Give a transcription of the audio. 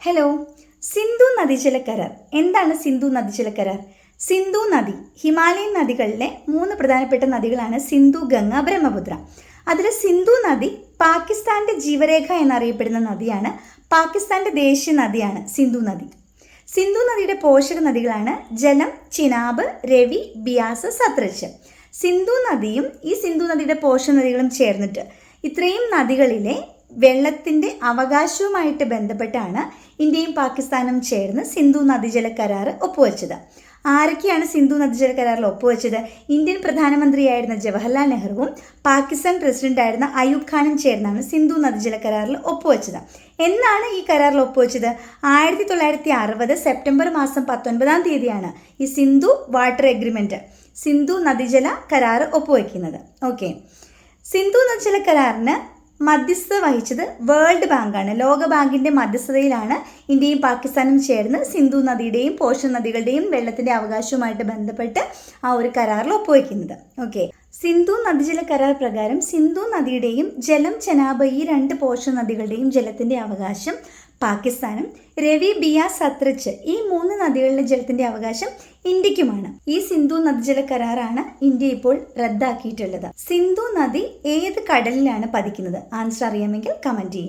Hello Sindhu നദീജല കരാർ എന്താണ് സിന്ധു നദീജല കരാർ സിന്ധു നദി ഹിമാലയൻ നദികളിലെ മൂന്ന് പ്രധാനപ്പെട്ട നദികളാണ് സിന്ധു ഗംഗ ബ്രഹ്മപുത്ര. അതിൽ സിന്ധു നദി പാകിസ്ഥാന്റെ ജീവരേഖ എന്നറിയപ്പെടുന്ന നദിയാണ്. പാകിസ്ഥാന്റെ ദേശീയ നദിയാണ് സിന്ധു നദി. സിന്ധു നദിയുടെ പോഷക നദികളാണ് ജലം ചിനാബ് രവി ബിയാസ് സത്രജ് സിന്ധു നദിയും ഈ സിന്ധു നദിയുടെ പോഷക നദികളും ചേർന്നിട്ട് ഇത്രയും നദികളിലെ വെള്ളത്തിന്റെ അവകാശവുമായിട്ട് ബന്ധപ്പെട്ടാണ് ഇന്ത്യയും പാകിസ്ഥാനും ചേർന്ന് സിന്ധു നദീജല കരാർ ഒപ്പുവെച്ചത്. ആരൊക്കെയാണ് സിന്ധു നദീജല കരാറിൽ ഒപ്പുവെച്ചത്? ഇന്ത്യൻ പ്രധാനമന്ത്രിയായിരുന്ന ജവഹർലാൽ നെഹ്റുവും പാകിസ്ഥാൻ പ്രസിഡന്റായിരുന്ന അയൂബ് ഖാനും ചേർന്നാണ് സിന്ധു നദീജല കരാറിൽ ഒപ്പുവെച്ചത്. എന്നാണ് ഈ കരാറിൽ ഒപ്പുവെച്ചത്? ആയിരത്തി തൊള്ളായിരത്തി അറുപത് സെപ്റ്റംബർ മാസം പത്തൊൻപതാം തീയതിയാണ് ഈ സിന്ധു വാട്ടർ എഗ്രിമെന്റ് സിന്ധു നദീജല കരാർ ഒപ്പുവെക്കുന്നത്. ഓക്കെ. സിന്ധു നദീജല കരാറിന് മധ്യസ്ഥത വഹിച്ചത് വേൾഡ് ബാങ്കാണ്. ലോക ബാങ്കിന്റെ മധ്യസ്ഥതയിലാണ് ഇന്ത്യയും പാകിസ്ഥാനും ചേർന്ന് സിന്ധു നദിയുടെയും പോഷൻ നദികളുടെയും വെള്ളത്തിന്റെ അവകാശവുമായിട്ട് ബന്ധപ്പെട്ട് ആ ഒരു കരാറിൽ ഒപ്പുവെക്കുന്നത്. ഓക്കെ സിന്ധു നദീജല കരാർ പ്രകാരം സിന്ധു നദിയുടെയും ജലം ചെനാബ് ഈ രണ്ട് പോഷക നദികളുടെയും ജലത്തിന്റെ അവകാശം പാകിസ്ഥാനും രവി ബിയ സത്രച്ച് ഈ മൂന്ന് നദികളിലെ ജലത്തിന്റെ അവകാശം ഇന്ത്യക്കുമാണ്. ഈ സിന്ധു നദീജല കരാറാണ് ഇന്ത്യ ഇപ്പോൾ റദ്ദാക്കിയിട്ടുള്ളത്. സിന്ധു നദി ഏത് കടലിലാണ് പതിക്കുന്നത്? ആൻസർ അറിയാമെങ്കിൽ കമന്റ് ചെയ്യാം